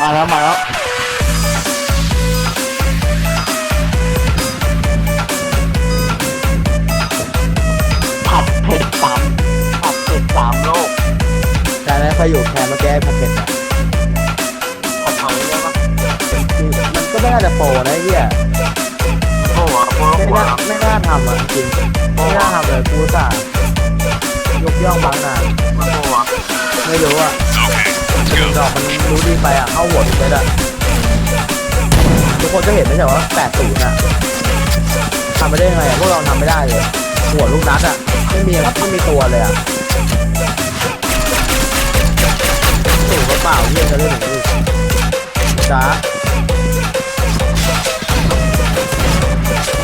มาแล้วมาแล้วผัดเผ็ดสามผัดเผ็ดสามโลกแต่นั้นใครอยู่แคร์มาแก้ผัดเผ็ดอะผัดหอยได้ปะมันก็ไม่น่าจะโปรนะไอ้เหี้ยโอ้โหโอ้ไม่โหน่าไม่น่าทำอะจริงไม่น่าทำเลยกูสายกย่องบางนานโอ้โหไม่รู้อะ ดอกมันรู้ดีไปอะเข้าหัวทุกเม็ดอะทุกคนก็เห็นไม่ใช่ว่าแปดศูนย์อะทำไม่ได้ยังไงอะพวกเราทำไม่ได้เลย หัวลูกนัดอะไม่มีไม่มีตัวเลยอะสูงเปล่าเยี่ยงกันเล่นองนี้จ้า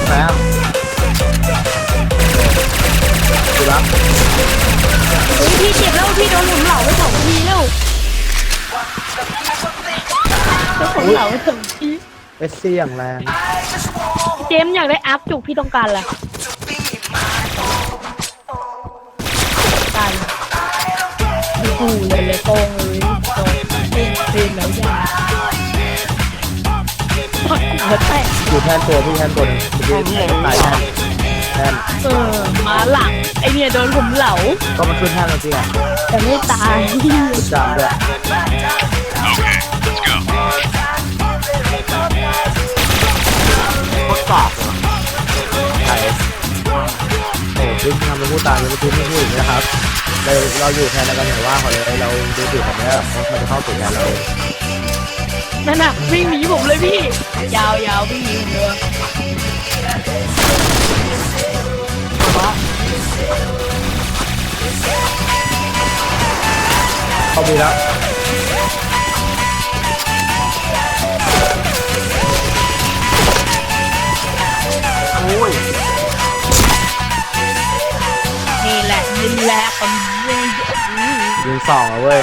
ไหนอะดูรับเฮ้ยพี่เจ็บแล้วพี่โดนผมเหลาไปสองทีแล้ว โดนผมเหลาไปสองทีเอสซี่อย่างแรงเจมส์อยากได้อัพจุกพี่ต้องการอะไรการดูหูเลยเลยโกงเลยโกงเป็นเป็นแล้วอย่างหัวแตกอยู่แทนตัวพี่แทนตัวหนึงเมื่อกี้ตายแทนแทนเออมาหลังไอเนี่ยโดนผมเหลาก็มันขึ้นแทนจริงๆอะแต่ไม่ตายจำด้วยโคต รกากเลยใช่โอ้พี่ทำเป็นผู้ตายเป็นผู้ไม่พูดอย่างนี้นะครับเราเราอยู่แทนแล้วกันอย่างว่าเขาเลยเราดูถูกแบบนี้มันจะเข้าสู่แทนเรานั่นน่ะวิ่งหนีผมเลยพี่ ยาวยาววิ่งหนีผมเลยเขามีแล้ว ยนี่แหละนี่แหละคนยิงยิงสองอะเว้ย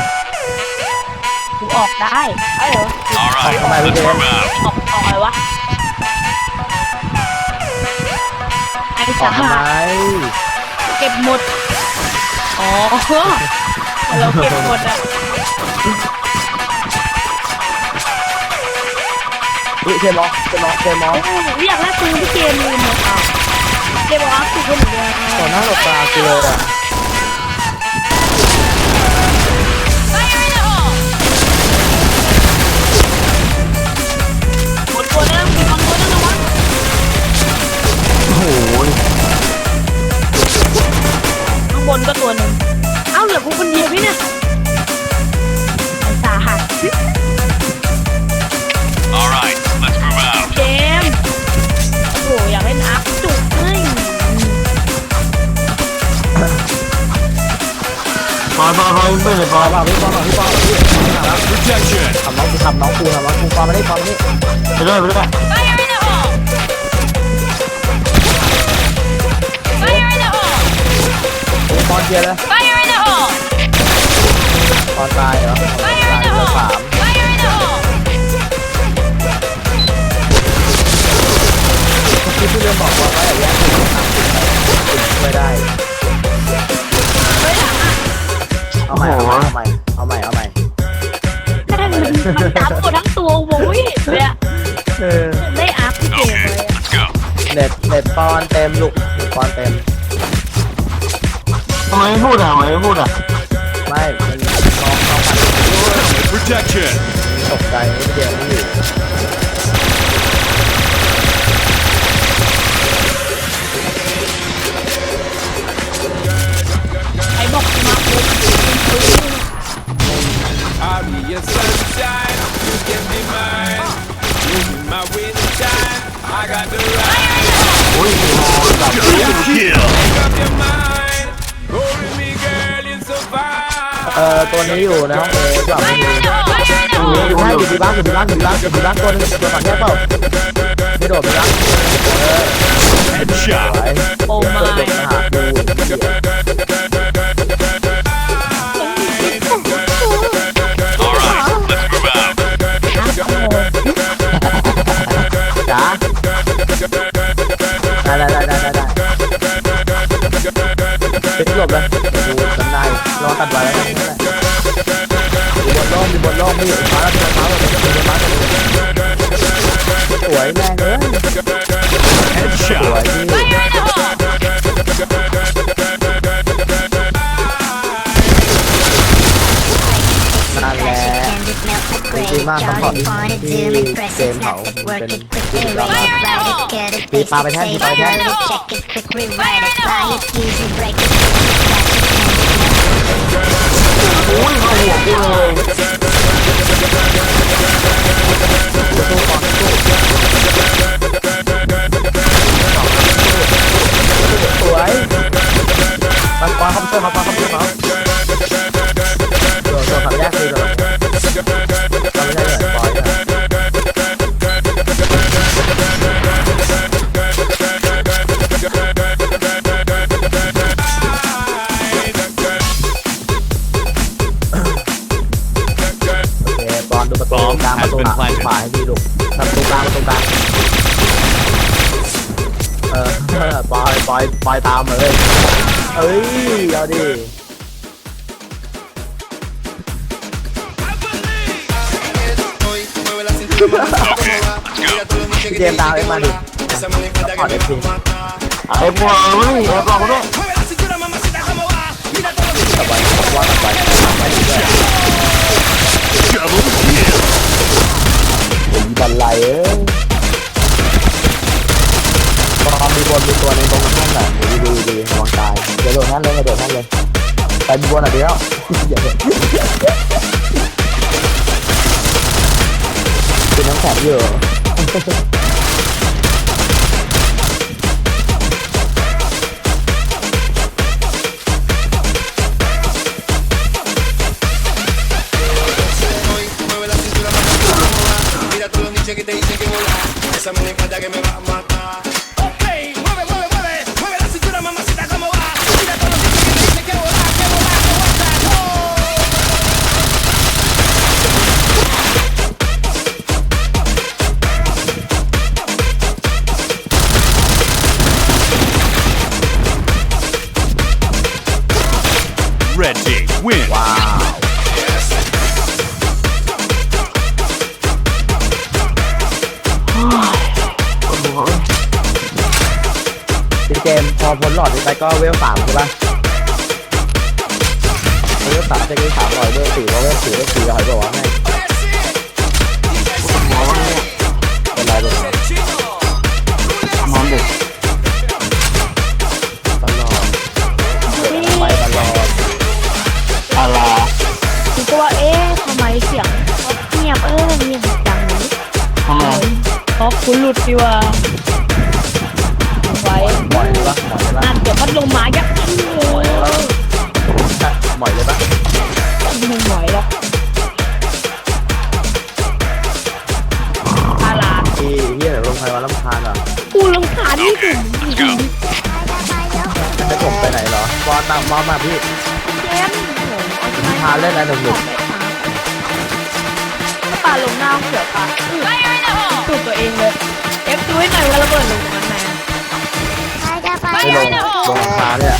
กูออกได้ไอ้เหรอออกทำไมพี่เจมส์ออกออกอะไรวะไอ้อสาอกทำไมหาเก็บหมดอ๋อเราเก็บหมดอะ อุ้ยเทมอสเทมอสเทมอโอ้สโหผมอยากแลกปืนพี่เกมลืมหมดอะเกมบอกว่าคือคนเดียวต่อหน้าต่อตากูเลยอะหมดตัวแล้วมีคนตัวแล้วนะวะโอ้โหข้างบนก็ตัวหนึ่งเอ้าเหลือกูคนเดียวพี่เนี่ย ปิดปอยเปล่าพี่ปอมพี่ปอมพี่ Protection. ทำน้องกูทำน้องกูทำน้องกูปอมมาได้ปอมมานี่ไปด้วยไปด้วยปอนเกียร์เลยปอนตายเหรอตายเหลือสามเมื่อกี้พี่เริ่มบอกว่าว่าอย่าแยกกันทำช่ได้ เอาใหม่เอาใหม่เอาใหม่เอาใหม่แม่งมันมันจับหมดทั้งตัวโว้ยเนี่ยเออได้อัพที่เกมเลยอะเน็ตเน็ตปอนเต็มลูกปอนเต็ม ทำไมไม่พูดอะทำไมไม่พูดอะไม่มันน้องน้องมัน Protection. ตกใจไม่เดียวไม่อยู่ นี้อยู่ในห้องเอแบบไม่อยู่อยู่ให้อยู่ที่บ้านอยู่ที่บ้านอยู่ที่บ้านอยู่ที่บ้านตัวนึงตัวฝั่งแค่เปล่าไม่โดดไปละเออ Headshot. ไหวโอ้มาโดดม จริงๆมากคำตอบที่ที่เกมเขาเป็นที่สุดยอดมากปีปลาไปแท่นปีปลาไปแท่นสวยปันปอนเขาไปช่วยเขาปอนเขาไปช่วยเขาตัวตัวขับแยกคือตัวเราไม่ได้เลยปอยนะ โอเคปอนดูประตูกลางประตูขวาขวาให้พี่ดูประตูกลางประตูกลางเออปล่อยปล่อยปล่อยตามมาเลยเอ้ยเอาดิ พี่เจมส์ตามเอ็มมาดิขอเด็กทีไอ้พวกมึงไอ้พวกมึงด้วยกลับไปว่ากลับไปกลับไปเรื่อย Double kill. ผมบันไลเอ้ยตอนมีบนมีตัวในตรงข้างหลังดูดูดูระวังตายเดี๋ยวโดดนั่นเลยกระโดดนั่นเลยไปมีบนอะเดียว เด็นน้ำแข็งเย พี่เจมส์พอพ้นหลอดนี้ไปก็เวลสามใช่ปะเวลสามจะได้สามร้อยเวลสี่เพราะเวลสี่เวลสี่ร้อยบอกว่าไงหัวมึงเนี่ยเป็นไรเป็นไรมองเด็กตลอดเดินไปตลอดอะไรกูก็ว่าเอ๊ะทำไมเสียงเงียบเออเงียบจังเลยทำไมเพราะคุณหลุดดีว่า พาเล่นอะไรหนุกปาลงหน้าเสือปาสูดตัวเองเลย เอฟดูให้หน่อยว่าระเบิดลงตรงนั้นไหนๆไม่ลงลงพาเนี่ยอะ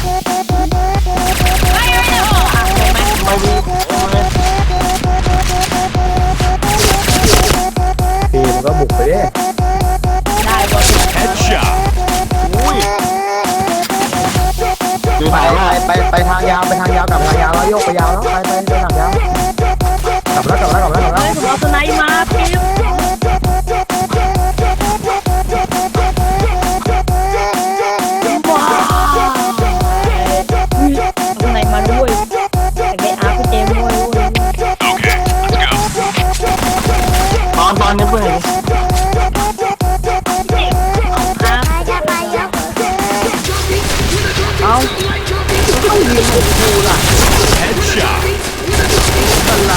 อนตอนนี้เพื่อนอาร์คเอ้าไม่ยืนผมดูล่ะ Headshot. อะไร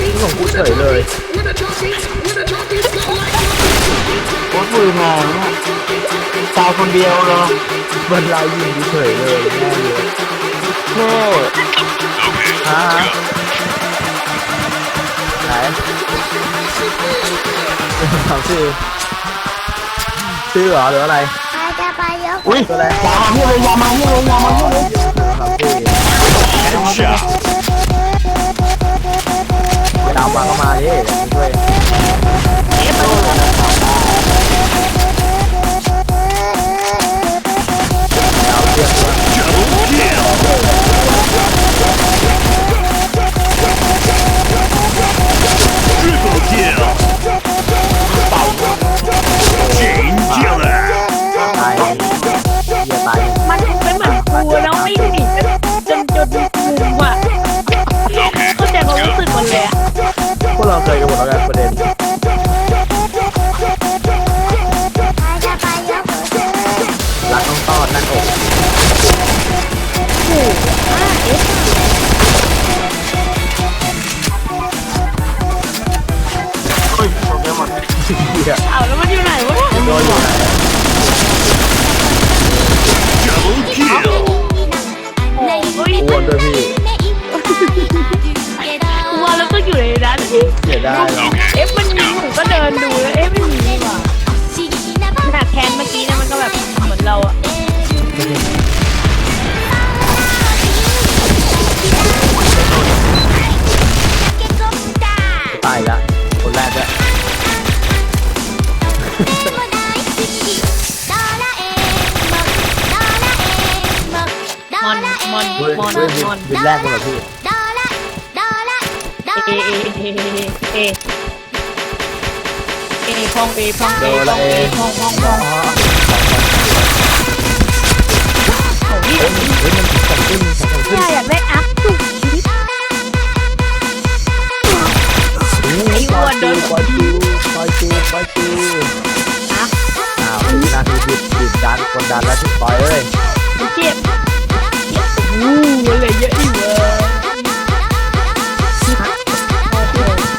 นี่ของกูเฉยเลยโคตรมือแมงเนี่ยตายคนเดียวเหรอเวลายิงกูเฉยเลยแม่เลยเท่ Okay, ฮะ let's go. ไหนถามชื่อชื่อเหรอหรืออะไรอุ้ยตัวอะไรยามาเฮียเลยยามาเฮียเลยยามาเฮียเลยถามชื่อ Headshot. ยาวไปมาก็มาดิเดี๋ยวช่วยเตายเหี้ยตายมันเป็นเหมือนกูแล้วไม่หนีจนจนมุมอะ Okay, เข้าใจความรู้สึกมันเลยอะพวกเราเคยกันหมดแล้วกันประเด็นรักน้องต้อนนั่นอก โอ้โหอะเอฟ หี้ยเอาแล้วมันอยู่ไหนวะเนี่ยโดนอยู่ไหน double kill. โอ้ยอ้วนด้วยพี่ มอนบินแรกเลยเหรอพี่เอเอเอเอเอพองเอพองเอพองเอพองพองพองโอ้ยเฮ้ยมันเฮ้ยมันส่งขึ้นส่งขึ้นอยากได้อัพสุดชีวิตไอ้อ้วนโดนปล่อยจูปล่อยจูปล่อยจูอ้าวหน้าที่บิดบิดดันกดดันแล้วที่ปล่อยเอ้ยมันเจ็บ อู้อะไรเยอะอีกเว้ยโอ้โห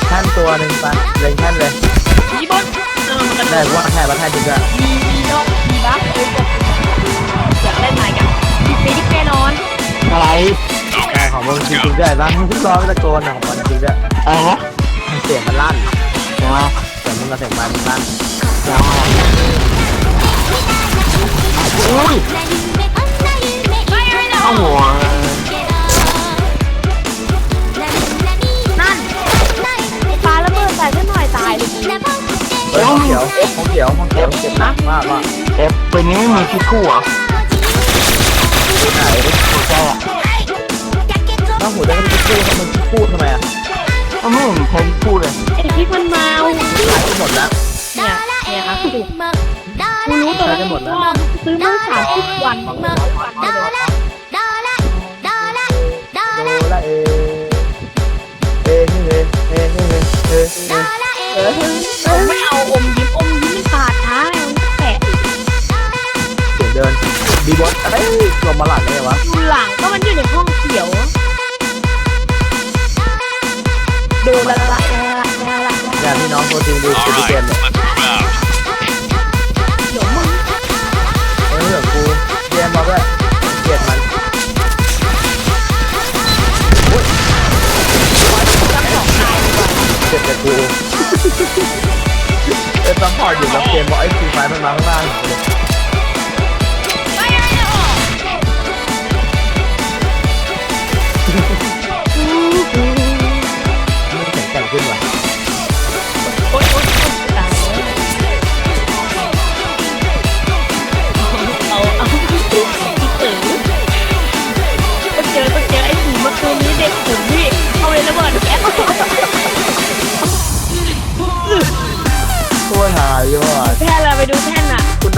แท่นตัวหนึ่งไปเล็งแท่นเลยมีบอลเออมันได้ว่าแท่นมาแท่นจริงด้วยมีมีนกมีบัฟอยากเล่นไหนกันมีปีที่แน่นอนอะไรแท่ของมึงจริงๆด้วยบ้างมึงร้องตะโกนของมันจริงด้วยอะไรนะเสียงมันลั่นเดี๋ยวมาเสียงมึงกับเสียงมันลั่นเดี๋ยวมาอุ้ยเข้า หัวนั่นปลาระเบิดใส่ขึ้นหน่อยตายเลยเฮ้ยห้องเขียวห้องเขียวห้องเขียวเจ็บหนักมากว่ะเอฟเป็นนี้ไม่มีคิดคู่เหรอไหนใช่อะน้าหูได้ก็ไม่พูดทำไมพูดทำไมอะก็ไม่เห็นใครพูดเลยไอ้พริกมันเมาหายไปหมดแล้วเนี่ยเนี่ยครับดูกูรู้ตัวแล้วว่าซื้อมาสามสิบวัน ผมไม่เอาอมยิ้มอมยิ้มมันปาดท้าไงมันแปะเสียงเดินบีบอสเอ้ยลมมาหลังได้ไงวะดูหลังก็มันอยู่ในห้องเขียวดูละละละละละเนี่ยพี่น้องตัวจริงดูสุด right, เลยเดี๋ยวมึงเออเรื่อกูเกมบอกด้วยเกลียดมันเจ็บแต่กู เออต้องพอดอยู่กับเกมบอกไอ้ฟรีไฟมันมาข้างล่าง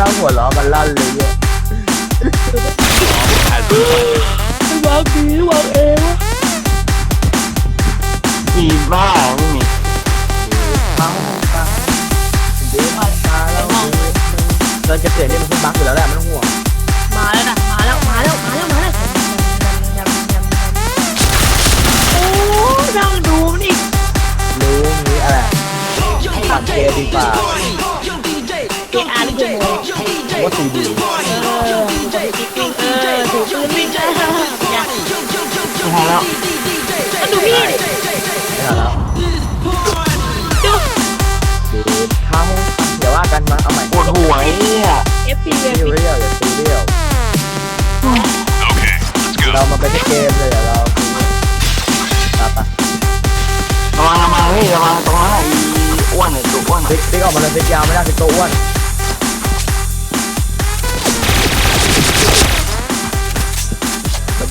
นั่งหัวล้อมันลั่นเลยเนี่ย Has been planted. วางผีวางเอวมีบ้าไม่มีฟังฟังดีมากตาแล้วเดินจะเสียนี่มันขึ้นบั๊กอยู่แล้วแหละไม่ต้องห่วงมาแล้วนะมาแล้วมาแล้วมาแล้วมาแล้วโอ้นั่งดูมันอีกรู้นี้อะไรตัดเกมดีกว่า เออาร์หรือเกมโมว่าซีดีเออติ๊กติ๊กเออถือปืนวิ่งเอออย่าไม่ทันแล้วมาดูมีดไม่ทันแล้วดูดีเข้าเดี๋ยวว่ากันมาเอาใหม่ปวดหัวเนี่ยเอฟพีเรียวเรียวอย่าตีเรียวเรามาเป็นเกมเลยเดี๋ยวเราตาปะระวังระวังนี่ระมาตรงนั้นไอ้อ้วนไอ้ตัวอ้วนติ๊กติ๊กออกมาเลยติ๊กยาวไม่ได้ติ๊กตัวอ้วน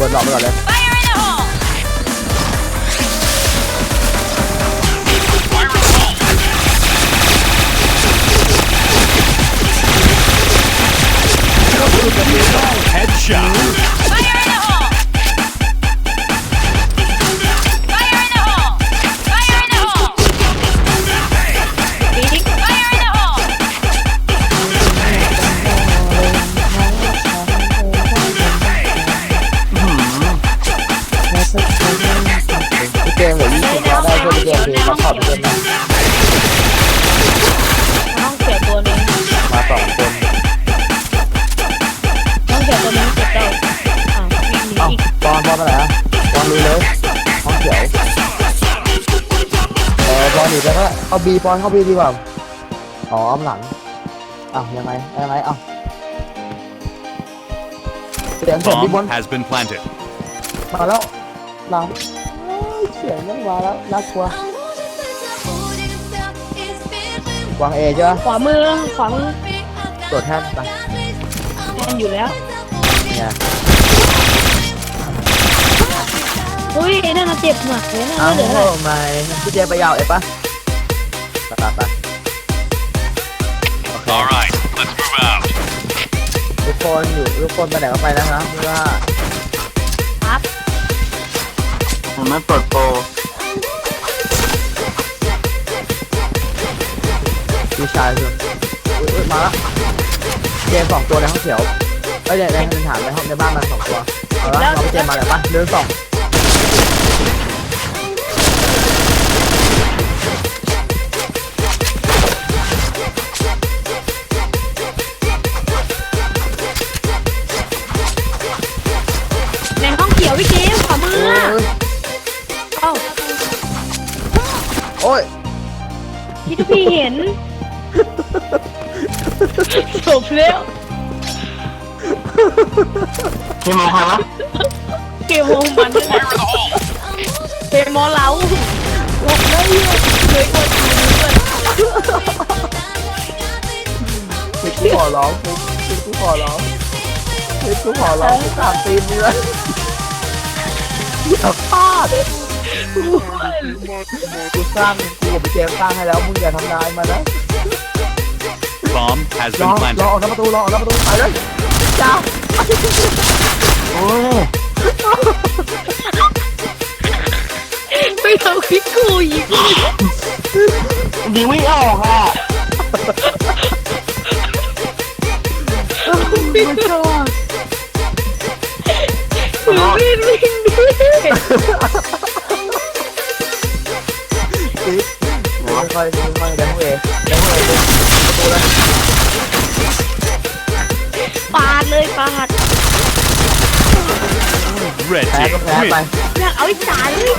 เบิดหลอกไปก่อนเลย Headshot. ไปก็เอาบีบอลเข้าบีดีกว่า อ๋ออ้อมหลังอ้าวยังไงยังไงเอ้าเสียงเสียงบีบอล Bomb has been planted. มาแล้วหลังเอ้ยเสียงไม่มาแล้วน่ากลัว วางเอใช่ปะขวามือขวามือตรวจแท่นไปแม่นอยู่แล้ว เนี่ยอุ้ยไอ้นั่นน่ะเจ็บหนักเลยนะเอ้าเหลืออะไรไม่พี่เจไปยาวเอฟปะ คนอยู่ทุกคนไปไหนก็ไปนะครับไม่ว่าครับ Mình mới bật cô พี่ชายคืออุ๊ยอุ๊ยมาแล้วเจมสองตัวในห้องเขียวเอ้ยในในในฐานในห้องในบ้านมันสองตัวเอาละเอาไปเจมมาเลยปะเดินสอง ที่ทุกพี่เห็นจบแล้ว Khi mà thằng á เกมโมมันนั่นแหละเกมโมเราหลบได้เยอะเลยกดมือด้วยคือกูขอร้องกูคือกูขอร้องคือกูขอร้องกูตามตีนมึงเลยอย่าพลาด กูสร้างกูกับพี่เจมสร้างให้แล้วมึงอย่าทำลายมันนะ Bomb has รอ been รอ planted. ออกทางประตูรอออกทางประตูไปเลยจ้า Ôi ไม่ทำคิดกูอีก Đi mới ổn à ไม่ชอบถือมีดวิ่งด้วย ค่อยๆค่อยๆเวเอเวประตูเลยปาดเลยปาด Red แพ้ team ก็แพ้ win. ไป อยากเอาไอ้จ่าเลย